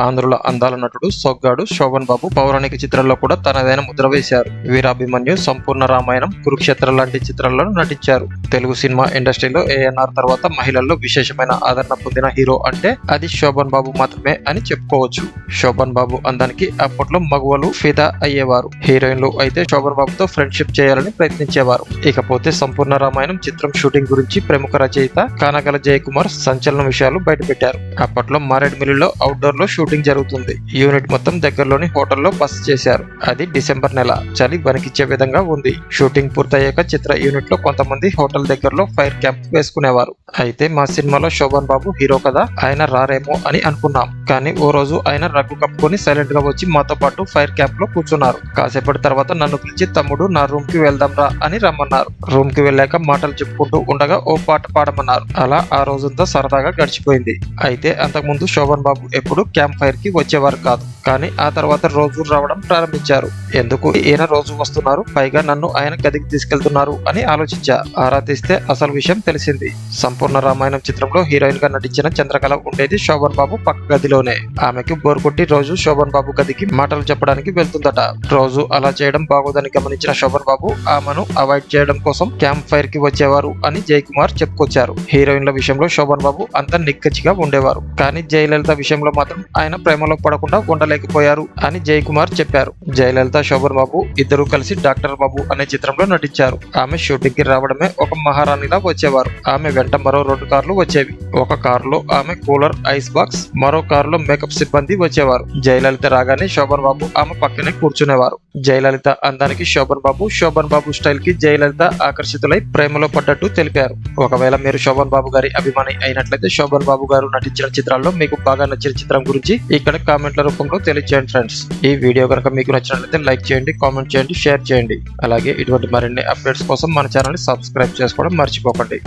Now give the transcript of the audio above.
ఆంధ్రుల అందాల నటుడు సొగ్గాడు శోభన్ బాబు పౌరాణిక చిత్రాల్లో కూడా తనదైన ముద్ర వేశారు. వీరాభిమన్యు సంపూర్ణ రామాయణం కురుక్షేత్ర లాంటి చిత్రాల్లో నటించారు. తెలుగు సినిమా ఇండస్ట్రీలో ఏఎన్ఆర్ తర్వాత మహిళల్లో విశేషమైన ఆదరణ పొందిన హీరో అంటే అది శోభన్ బాబు మాత్రమే అని చెప్పుకోవచ్చు. శోభన్ బాబు అందానికి అప్పట్లో మగువలు ఫిదా అయ్యేవారు. హీరోయిన్లు అయితే శోభన్ బాబుతో ఫ్రెండ్షిప్ చేయాలని ప్రయత్నించేవారు. ఇకపోతే సంపూర్ణ రామాయణం చిత్రం షూటింగ్ గురించి ప్రముఖ రచయిత కానగల జయకుమార్ సంచలన విషయాలు బయటపెట్టారు. అప్పట్లో మారేడుమిల్లిలో అవుట్డోర్లో షూటింగ్ జరుగుతుంది. యూనిట్ మొత్తం దగ్గరలోని హోటల్లో బస చేశారు. అది డిసెంబర్ నెల. చలి వణికిచ్చే విధంగా ఉంది. షూటింగ్ పూర్తయ్యాక చిత్ర యూనిట్లో కొంతమంది హోటల్ దగ్గరలో ఫైర్ క్యాంప్ వేసుకునేవారు. అయితే మా సినిమాలో శోభన్ బాబు హీరో కదా ఆయన రారేమో అని అనుకున్నాం. కానీ ఓ రోజు ఆయన రగ్గు కప్పుకొని సైలెంట్గా వచ్చి మాతో పాటు ఫైర్ క్యాంప్లో కూర్చున్నారు. కాసేపటి తర్వాత నన్ను పిలిచి తమ్ముడు నా రూమ్కి వెళ్దాం రా అని రమ్మన్నారు. రూమ్కి వెళ్ళాక మాటలు చెప్పుకుంటూ ఉండగా ఓ పాట పాడమన్నారు. అలా ఆ రోజంతా సరదాగా గడిచిపోయింది. అయితే అంతకుముందు శోభన్ బాబు ఎప్పుడు క్యాంప్ ఫైర్కి వచ్చేవారు కాదు. కానీ ఆ తర్వాత రోజు రావడం ప్రారంభించారు. ఎందుకు? ఈయన రోజు వస్తున్నారు పైగా నన్ను ఆయన గదికి తీసుకెళ్తున్నారు అని ఆలోచించా. ఆరా తీస్తే అసలు విషయం తెలిసింది. సంపూర్ణ రామాయణం చిత్రంలో హీరోయిన్గా నటించిన చంద్రకళ ఉండేది శోభన్ బాబు పక్క గదిలోనే. ఆమెకి బోర్ కొట్టి రోజు శోభన్ బాబు గదికి మాటలు చెప్పడానికి వెళ్తుందట. రోజు అలా చేయడం బాగోదని గమనించిన శోభన్ బాబు ఆమెను అవాయిడ్ చేయడం కోసం క్యాంప్ ఫైర్కి వచ్చేవారు అని జయకుమార్ చెప్పుకొచ్చారు. హీరోయిన్ల విషయంలో శోభన్ బాబు అంత నిక్కచ్చిగా ఉండేవారు. కానీ జయలలిత విషయంలో మాత్రం ఆయన ప్రేమలో పడకుండా లేకపోయారు అని జయకుమార్ చెప్పారు. జయలలిత శోభన్ బాబు ఇద్దరు కలిసి డాక్టర్ బాబు అనే చిత్రంలో నటించారు. ఆమె షూటింగ్కి రావడమే ఒక మహారాణిలా వచ్చేవారు. ఆమె వెంట మరో రెండు కార్లు వచ్చేవి. ఒక కారులో ఆమె కూలర్ ఐస్ బాక్స్ మరో కారులో మేకప్ సిబ్బంది వచ్చేవారు. జయలలిత రాగానే శోభన్ బాబు ఆమె పక్కనే కూర్చునేవారు. జయలలిత అందానికి శోభన్ బాబు శోభన్ బాబు స్టైల్కి జయలలిత ఆకర్షితులై ప్రేమలో పడ్డట్టు తెలిపారు. ఒకవేళ మీరు శోభన్ బాబు గారి అభిమాని అయినట్లయితే శోభన్ బాబు గారు నటించిన చిత్రాల్లో మీకు బాగా నచ్చిన చిత్రం గురించి ఇక్కడ కామెంట్ల రూపంలో తెలియజేయండి ఫ్రెండ్స్ ఈ వీడియో కనుక మీకు నచ్చినట్లయితే లైక్ చేయండి కామెంట్ చేయండి షేర్ చేయండి. అలాగే ఇటువంటి మరిన్ని అప్డేట్స్ కోసం మన ఛానల్ని సబ్స్క్రైబ్ చేసుకోవడం మర్చిపోకండి.